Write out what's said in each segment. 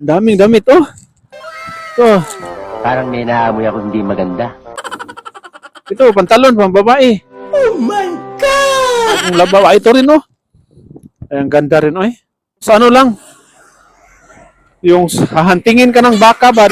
Ang daming damit, oh. Ito, Parang may naamoy ako hindi maganda. ito, pantalon, pang babae. Oh my God! Ang labaw, ito rin, oh. Ay, ang ganda rin, oh. eh. Sa ano lang, yung hahantingin ka ng baka ba?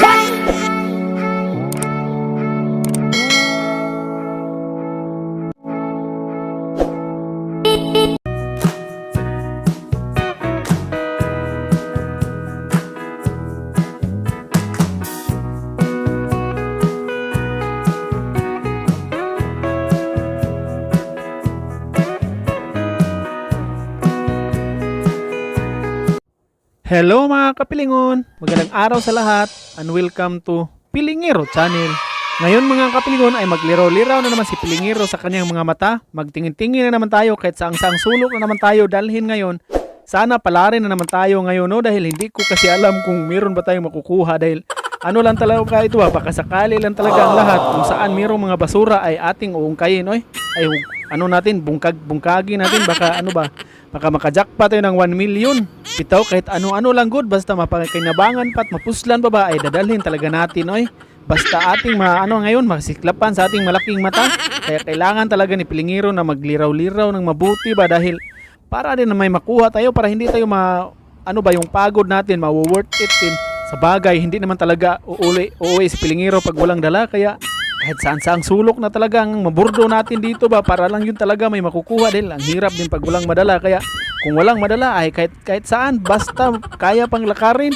Hello mga kapilingon! Magandang araw sa lahat and welcome to Pilingero Channel. Ngayon mga kapilingon ay magliro-liraw na naman si Pilingero sa kanyang mga mata. Magtingin-tingin na naman tayo kahit saang-saang sulok na naman tayo dalhin ngayon. Sana palarin na naman tayo ngayon no dahil hindi ko kasi alam kung meron ba tayong makukuha dahil ano lang talaga ito ha, baka sakali lang talaga ang lahat kung saan mayroong mga basura ay ating uungkayin oy. Ay ano natin, bungkag bungkagi natin baka ano ba, baka makajakpa tayo ng 1 million. Bitaw kahit ano-ano lang good. Basta mapakinabangan pa at mapuslan pa ba ay dadalhin talaga natin oy. Basta ating ma ano ngayon masiklapan sa ating malaking mata. Kaya kailangan talaga ni Pilingiro na magliraw-liraw ng mabuti ba? Dahil para din na may makuha tayo para hindi tayo ma ano ba yung pagod natin mawo-worth it din. Sa bagay hindi naman talaga uuli uuwi si Pilingiro pag walang dala. Kaya kahit saan saang sulok na talaga ang maburdo natin dito ba para lang yun talaga may makukuha dahil ang hirap din pag walang madala kaya kung walang madala ay kahit kahit saan basta kaya pang lakarin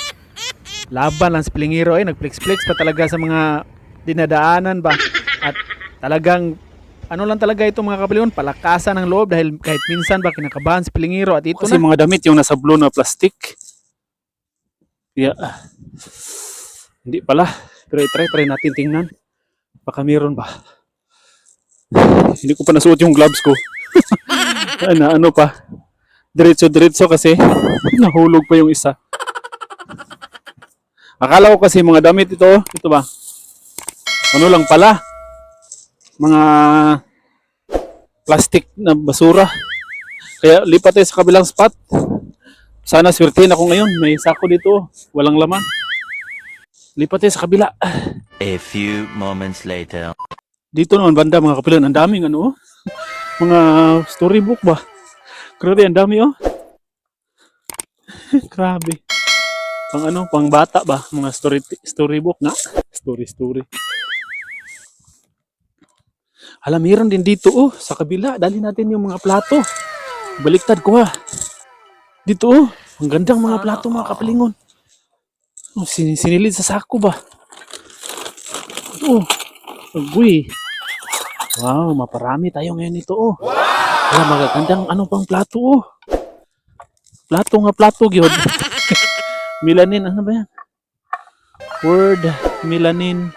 laban lang si Pilingiro ay nagflex-flex pa talaga sa mga dinadaanan ba at talagang ano lang talaga ito mga kapilion palakasan ng loob dahil kahit minsan ba kinakabahan si Pilingiro at ito Kasi na mga damit yung nasa blue na plastic. Yeah. Hindi pala. Pero try natin tingnan. Baka meron ba? Hindi ko pa nasuot yung gloves ko. Ay, na ano pa. Diretso-diretso kasi nahulog pa yung isa. Akala ko kasi mga damit ito, ito ba? Ano lang pala? Mga plastic na basura. Kaya lipat tayo sa kabilang spot. Sana swertein ako ngayon. May sako dito. Walang laman. Lipat tayo sa kabila. A few moments later. Dito naman banda mga kapilan. Ang daming ano oh. Mga storybook ba? Grabe, ang dami oh. Grabe. Pang ano, pang bata ba? Mga story storybook nga. Story story. Alam, meron din dito oh, sa kabila. Dali natin yung mga plato. Baliktad ko ha. Dito oh, ang gandang mga plato mga kapilingon. Oh, sin sinilid sa sako ba? Oh, agoy. Wow, maparami tayo ngayon nito oh. Wala magagandang ano pang plato oh. Plato nga plato gyud. Milanin ano ba yan? Word Milanin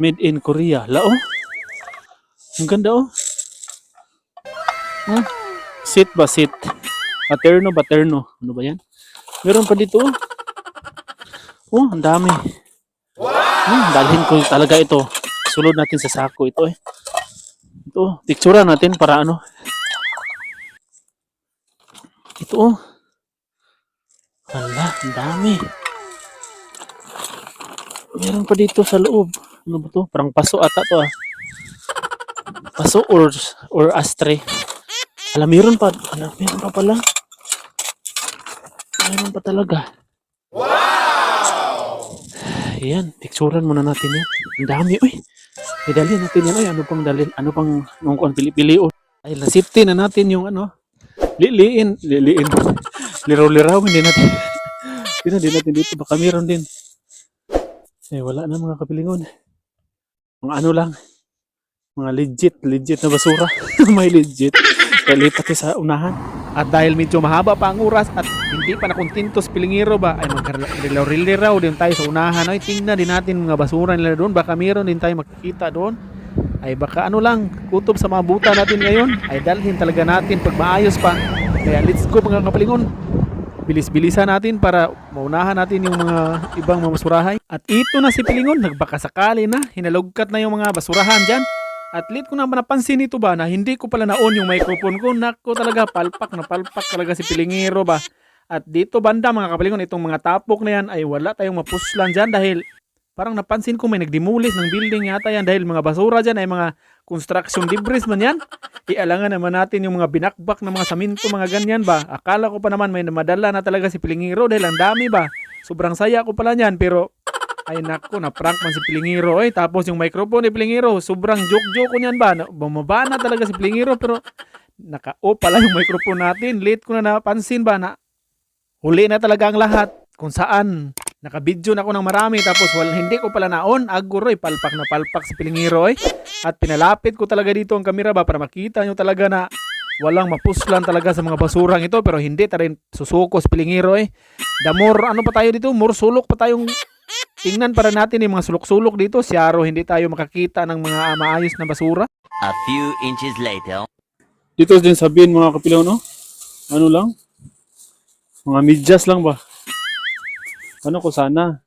made in Korea. Lao. Ang ganda oh. Hmm? Sit ba sit? Paterno paterno. Ano ba yan? Meron pa dito oh. Oh, ang dami. Hmm, dalhin ko talaga ito. Sulod natin sa sako ito eh. Ito, picture natin para ano. Ito oh. Hala, ang dami. Meron pa dito sa loob. Ano ba to? Parang paso ata to ah. Paso or or ashtray. Alam, meron pa. Alam, meron pa pala. Meron pa talaga. Ayan, picturean muna natin yan. Ang dami, uy. Ay, dalhin natin yan. Ay, ano pang dalhin? Ano pang nung kuan pili-pili? oh. Ay, la safety na natin yung ano. Liliin. Liliin. Liraw-liraw. Hindi natin. Hindi na, hindi natin dito. Baka meron din. Eh, wala na mga kapilingon. Mga ano lang. Mga legit, legit na basura. May legit. Kaya lipat sa unahan. At dahil medyo mahaba pa ang oras at hindi pa nakontintos pilingiro ba ay magkarilaw-rilaw din tayo sa unahan. Ay tingnan din natin mga basura nila doon. Baka meron din tayo makikita doon. Ay baka ano lang, kutob sa mga buta natin ngayon. Ay dalhin talaga natin pag maayos pa. Kaya let's go mga kapalingon. Bilis-bilisan natin para maunahan natin yung mga ibang mga basurahay. At ito na si Pilingon, nagbakasakali na. Hinalugkat na yung mga basurahan dyan. At late ko naman napansin ito ba na hindi ko pala na-on yung microphone ko. Nako talaga, palpak na palpak talaga si Pilingero ba. At dito banda mga kapilingon, itong mga tapok na yan ay wala tayong mapuslan dyan dahil parang napansin ko may nagdimulis ng building yata yan dahil mga basura dyan ay mga construction debris man yan. Ialangan naman natin yung mga binakbak na mga saminto, mga ganyan ba. Akala ko pa naman may madala na talaga si Pilingiro dahil ang dami ba. Sobrang saya ko pala niyan pero ay nako, na prank man si Pilingiro eh. Tapos yung microphone ni Pilingiro, sobrang joke-joke ko niyan ba. Bumaba na talaga si Pilingiro pero naka-off pala yung microphone natin. Late ko na napansin ba na huli na talaga ang lahat. Kung saan Nakabidyo na ako ng marami tapos wal, hindi ko pala na-on. Aguroy, palpak na palpak si Pilingiro eh. At pinalapit ko talaga dito ang kamera ba para makita nyo talaga na walang mapuslan talaga sa mga basurang ito pero hindi ta rin susuko si Pilingiro eh. The more, ano pa tayo dito? More sulok pa tayong tingnan para natin yung mga sulok-sulok dito. Siyaro, hindi tayo makakita ng mga maayos na basura. A few inches later. Dito din sabihin mga kapilaw, no? Ano lang? Mga medyas lang ba? Ano ko sana?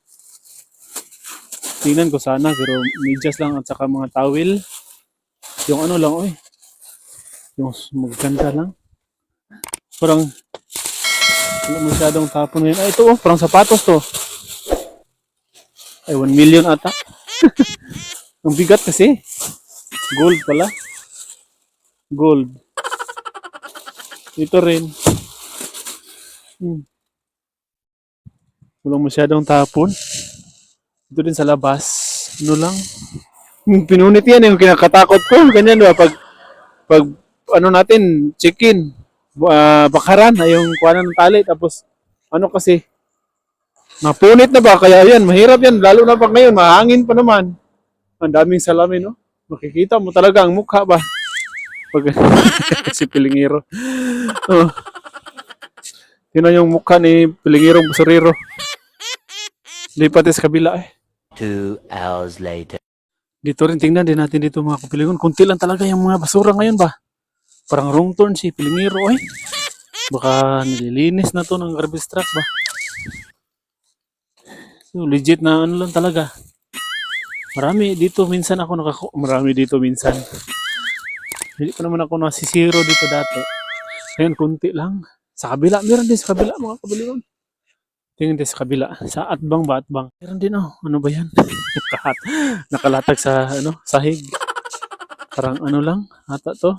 Tingnan ko sana, pero medyas lang at saka mga towel. Yung ano lang, oy. Yung maganda lang. Parang wala masyadong tapon ngayon. Ay, ito oh, parang sapatos to. Ay, 1 million ata. Ang bigat kasi. Gold pala. Gold. Ito rin. Hmm. Walang masyadong tapon. Ito din sa labas. Ano lang. Hmm, Pinunit yan yung kinakatakot ko. Ganyan ba? Pag, pag ano natin, chicken, uh, bakaran, ay yung kuhanan ng tali. Tapos, ano kasi, napunit na ba? Kaya yan, mahirap yan. Lalo na pag ngayon, mahangin pa naman. Ang daming salamin, no? Makikita mo talaga ang mukha ba? Pag si Pilingiro. Oh. Yun na yung mukha ni Pilingirong Busuriro. Lipat sa kabila eh. Two hours later. Dito rin tingnan din natin dito mga kapilingon. Kunti lang talaga yung mga basura ngayon ba? Parang wrong turn si Pilingiro eh. Baka nililinis na to ng garbage truck ba? So, legit na ano lang talaga. Marami dito minsan ako nakako... Marami dito minsan. Hindi pa naman ako nasisiro dito dati. Ngayon, kunti lang. Sa kabila, meron din sa kabila mga kapilingon. Tingin din sa kabila. Sa atbang ba atbang? Meron din oh. Ano ba yan? Nakalatag sa ano, sahig. Parang ano lang, ata to.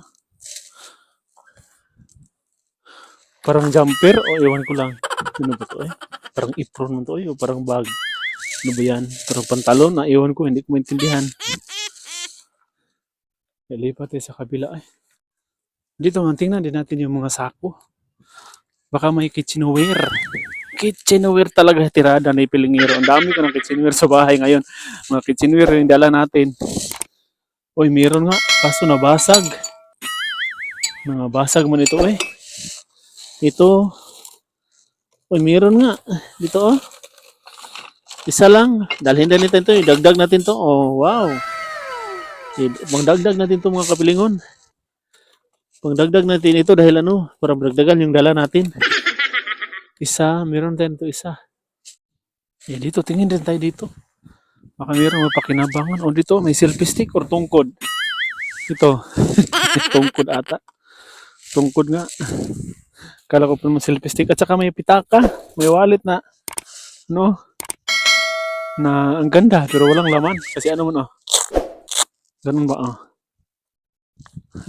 Parang jumper o ewan ko lang. Ano ba to eh? Parang apron mo to eh, parang bag. Ano ba yan? Parang pantalon na ewan ko, hindi ko maintindihan. Lipat eh sa kabila eh. Dito man, tingnan din natin yung mga sako. Baka may kitchenware. Kitchenware talaga tirada ni Pilingiro. Ang dami ko ng kitchenware sa bahay ngayon. Mga kitchenware yung dala natin. Uy, meron nga. Kaso nabasag. Mga basag man ito eh. Ito. Uy, meron nga. Dito oh. Isa lang. Dalhin din natin to. Dagdag natin to. Oh, wow. Eh, Magdagdag natin to mga kapilingon. Pagdagdag natin ito dahil ano, para dagdagan yung dala natin. Isa, meron din to isa. Eh, dito, tingin din tayo dito. Baka meron mapakinabangan. O dito, may selfie stick or tungkod. Ito. tungkod ata. Tungkod nga. Kala ko pa naman selfie stick. At saka may pitaka. May wallet na. No? Na ang ganda pero walang laman. Kasi ano man oh. Ganun ba oh.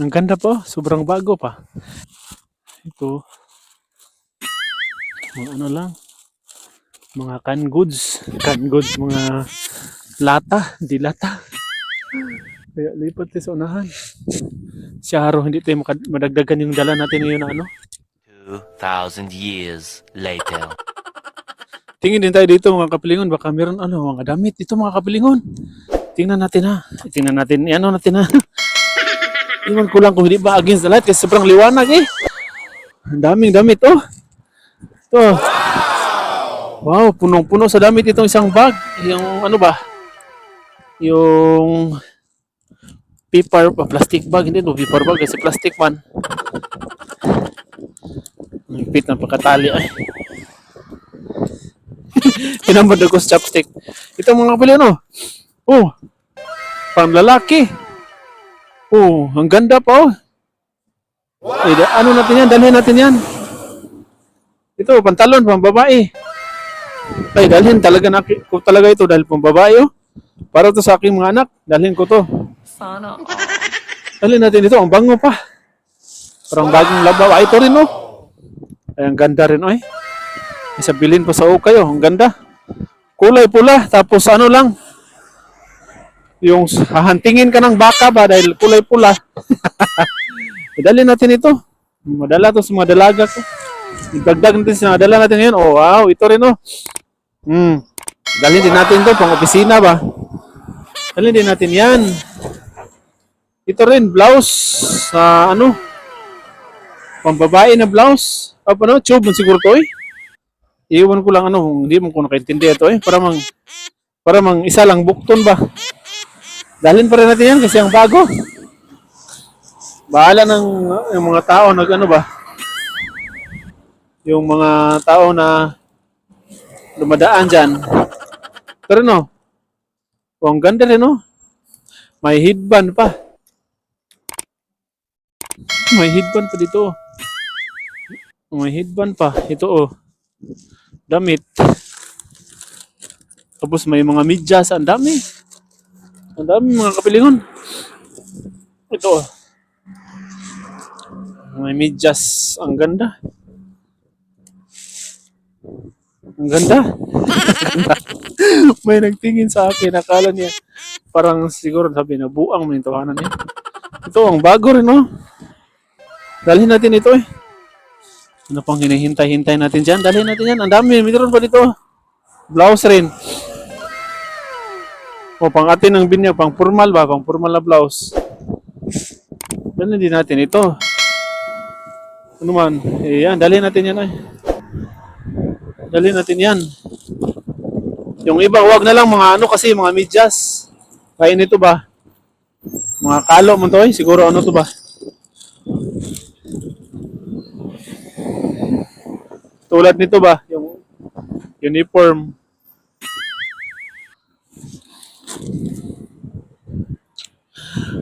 Ang ganda po. Sobrang bago pa. Ito. Mga ano lang. Mga canned goods. Canned goods. Mga lata. Di lata. Kaya lipat tayo sa unahan. Si Haro, hindi tayo madagdagan yung dala natin ngayon na ano. Two thousand years later. Tingin din tayo dito mga kapilingon. Baka meron ano, mga damit. Ito mga kapilingon. Tingnan natin ha. Tingnan natin. Ano natin ha. Iwan ko lang kung hindi ba against the light kasi sobrang liwanag eh. Ang daming damit oh. Ito. Wow, punong-puno sa damit itong isang bag. Yung ano ba? Yung paper, plastic bag. Hindi no, paper bag kasi plastic man. Higpit ng pagkatali ay. Tinamad ako sa chopstick. Ito mga kapili ano? Oh, pang lalaki. Oh, ang ganda pa oh. Eh, da- ano natin yan? Dalhin natin yan. Ito, pantalon, pang babae. Ay, dalhin talaga na ko talaga ito dahil pang babae, oh. Para to sa aking mga anak, dalhin ko to. Sana. Dalhin natin ito, ang bango pa. Parang bagong labaw. Ay, ito rin, oh. Ay, ang ganda rin, eh. Isabilin pa sa ukay, oh. Ang ganda. Kulay pula, tapos ano lang, yung hahantingin ka ng baka ba dahil kulay pula. Idalhin natin ito. Madala to sa mga dalaga ko. Idagdag natin sa dala natin ngayon. Oh, wow, ito rin, oh. Hmm. Dalhin din natin to pang opisina ba? Dalhin din natin yan. Ito rin, blouse sa ano? Pambabae na blouse. Apa no? Tube siguro to eh. Iwan ko lang ano, hindi mo ko nakaintindi ito eh. Para mang, para mang isa lang bukton ba? Dalhin pa rin natin yan kasi ang bago. Bahala ng yung mga tao nag ano ba? Yung mga tao na dumadaan dyan. Pero no, oh, ang ganda rin no. May headband pa. May headband pa dito. oh. May headband pa. Ito oh. Damit. Tapos may mga medyas. Ang dami. Ang dami mga kapilingon. Ito oh. May medyas. Ang ganda. Ang ganda. may nagtingin sa akin. Akala niya parang siguro sabi na buang mo yung tawanan niya. Ito ang bago rin oh. Dalhin natin ito eh. Ano pang hinihintay-hintay natin dyan? Dalhin natin yan. Ang dami. Mayroon pa dito. Blouse rin. O pang atin ng binyag. Pang formal ba? Pang formal na blouse. Dalhin din natin ito. Ano man. Eh, yan. Dalhin natin yan eh. Dalhin natin yan. Yung iba, wag na lang mga ano kasi, mga medyas. Kaya nito ba? Mga kalo mo to eh. Siguro ano to ba? Tulad nito ba? Yung uniform.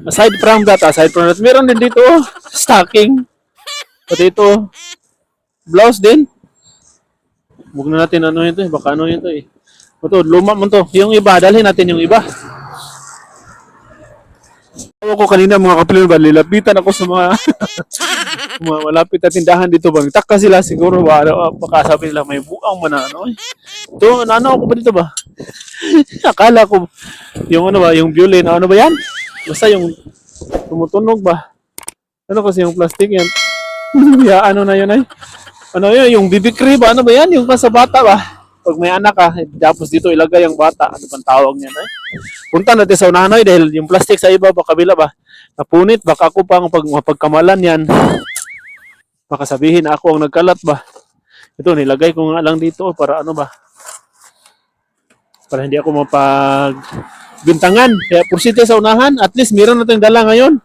Aside from that, aside from that, meron din dito, oh, stocking. Pati ito, blouse din. Huwag na natin ano ito eh, baka ano ito eh. Ito, luma mo to. Yung iba, dalhin natin yung iba. Ako ko kanina mga kapilin ba, lilapitan ako sa mga mga malapit na tindahan dito bang taka sila siguro ba ano, baka sabi nila may buang man na, ano eh. Ito, ano ako ba dito ba? Akala ko yung ano ba, yung violin, ano ba yan? Basta yung tumutunog ba? Ano kasi yung plastic yan? ya, ano na yun ay? Ano yun, yung bibikri ba? Ano ba yan? Yung sa bata ba? Pag may anak ka, eh, tapos dito ilagay ang bata. Ano bang tawag niyan ay? Punta natin sa unahan ay dahil yung plastic sa iba, baka kabila ba? Napunit, baka ako pang pag, mapagkamalan yan. Baka sabihin ako ang nagkalat ba? Ito, nilagay ko nga lang dito para ano ba? Para hindi ako mapag bintangan. Kaya pursite sa unahan, at least meron natin dala ngayon.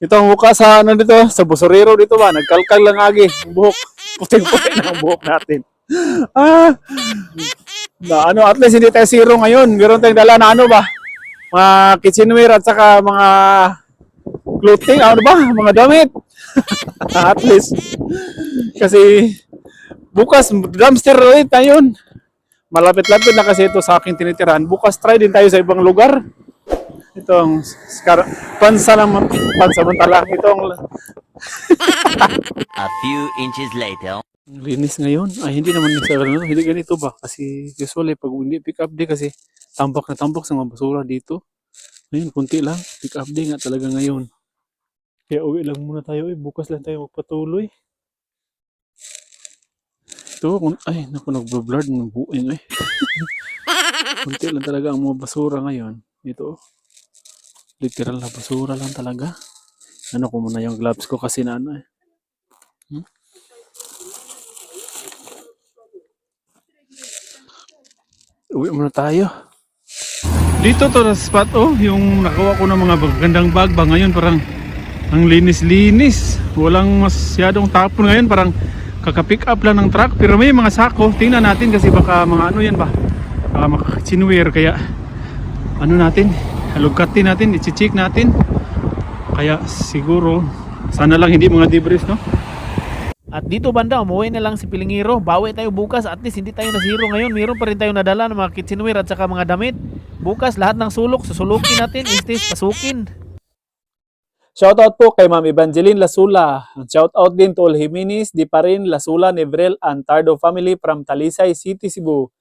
Ito ang mukha sa ano dito, sa busorero dito ba? Nagkalkal lang agi, ang buhok. Puting-puti ang buhok natin. Ah, na ano, at least hindi tayo zero ngayon. Meron tayong dala na ano ba? Mga kitchenware at saka mga clothing, ano ba? Mga damit. at least. Kasi bukas dumpster ulit na yun. Malapit-lapit na kasi ito sa aking tinitirahan. Bukas try din tayo sa ibang lugar. Itong skar pansalam pansamantala itong A few inches later. Linis ngayon. Ay hindi naman sa ano, hindi ganito ba? Kasi usually pag hindi pick up day kasi tambak na tambak sa mga basura dito. Ngayon kunti lang, pick up day nga talaga ngayon. Kaya uwi lang muna tayo eh. Bukas lang tayo magpatuloy. Ito, kun- ay, naku, nag-blurred ng buin eh. kunti lang talaga ang mga basura ngayon. Ito, oh. literal na basura lang talaga. Ano ko muna yung gloves ko kasi na ano eh. Uwi muna tayo. Dito to na spot oh, yung nakawa ko ng mga gandang bag ba ngayon parang ang linis-linis. Walang masyadong tapon ngayon parang kaka-pick up lang ng truck pero may mga sako. Tingnan natin kasi baka mga ano yan ba? Baka makachinwear kaya ano natin, halugkatin natin, i-check natin. Kaya siguro sana lang hindi mga debris no. At dito banda, umuwi na lang si Pilingiro. Bawi tayo bukas. At least hindi tayo na zero ngayon. Meron pa rin tayo nadala ng mga kitchenware at saka mga damit. Bukas lahat ng sulok, susulukin natin. Instead, pasukin. Shoutout po kay Ma'am Evangeline Lasula. Shoutout din to Ol Jimenez, Di Parin, Lasula, Nevrel, and Tardo family from Talisay City, Cebu.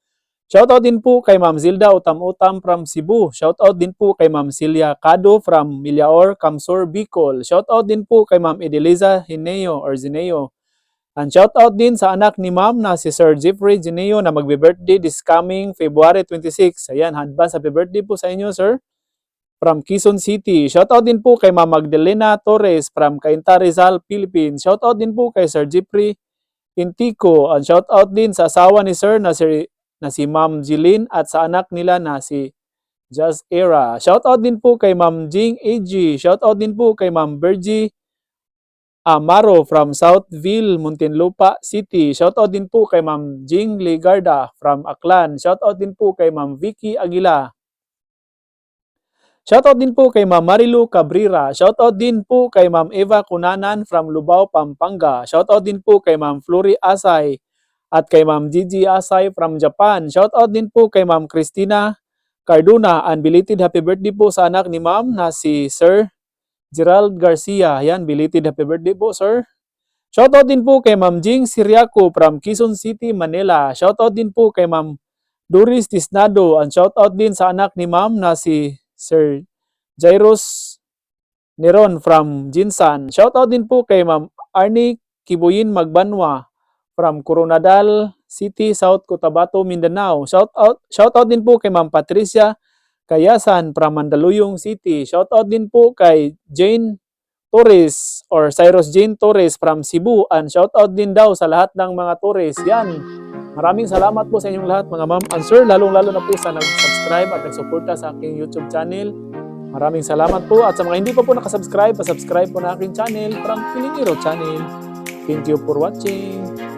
Shoutout din po kay Ma'am Zilda Utam-Utam from Cebu. Shoutout din po kay Ma'am Celia Cado from Milaor, Camsor, Bicol. Shoutout din po kay Ma'am Edelisa Hineo or Zineo. And shoutout din sa anak ni Ma'am na si Sir Jeffrey Gineo na magbe-birthday this coming February 26. Ayan, advance happy birthday po sa inyo, sir from Quezon City. Shoutout din po kay Ma'am Magdalena Torres from Cainta Rizal, Philippines. Shoutout din po kay Sir Jeffrey Intico. At shoutout din sa asawa ni Sir na si, na si Ma'am Jilin at sa anak nila na si Jazz Era. Shoutout din po kay Ma'am Jing AG. Shoutout din po kay Ma'am Bergie Amaro from Southville, Muntinlupa City. Shoutout din po kay Ma'am Jing Ligarda from Aklan. Shoutout din po kay Ma'am Vicky Aguila. Shoutout din po kay Ma'am Marilu Cabrera. Shoutout din po kay Ma'am Eva Kunanan from Lubao, Pampanga. Shoutout din po kay Ma'am Flori Asay at kay Ma'am Gigi Asay from Japan. Shoutout din po kay Ma'am Christina Carduna. And belated happy birthday po sa anak ni Ma'am na si Sir Gerald Garcia. Yan, belated happy birthday po, sir. Shoutout din po kay Ma'am Jing Siriaco from Quezon City, Manila. Shoutout din po kay Ma'am Doris Tisnado. And shoutout din sa anak ni Ma'am na si Sir Jairus Neron from Jinsan. Shoutout din po kay Ma'am Arnie Kibuyin Magbanwa from Coronadal City, South Cotabato, Mindanao. Shoutout, shoutout din po kay Ma'am Patricia Kayasan from Mandaluyong City. Shoutout din po kay Jane Torres or Cyrus Jane Torres from Cebu. And shoutout din daw sa lahat ng mga Torres. Yan. Maraming salamat po sa inyong lahat mga ma'am and sir, lalong-lalo na po sa nag-subscribe at nagsuporta sa aking YouTube channel. Maraming salamat po at sa mga hindi pa po nakasubscribe, pa-subscribe po na aking channel from Pilingiro Channel. Thank you for watching.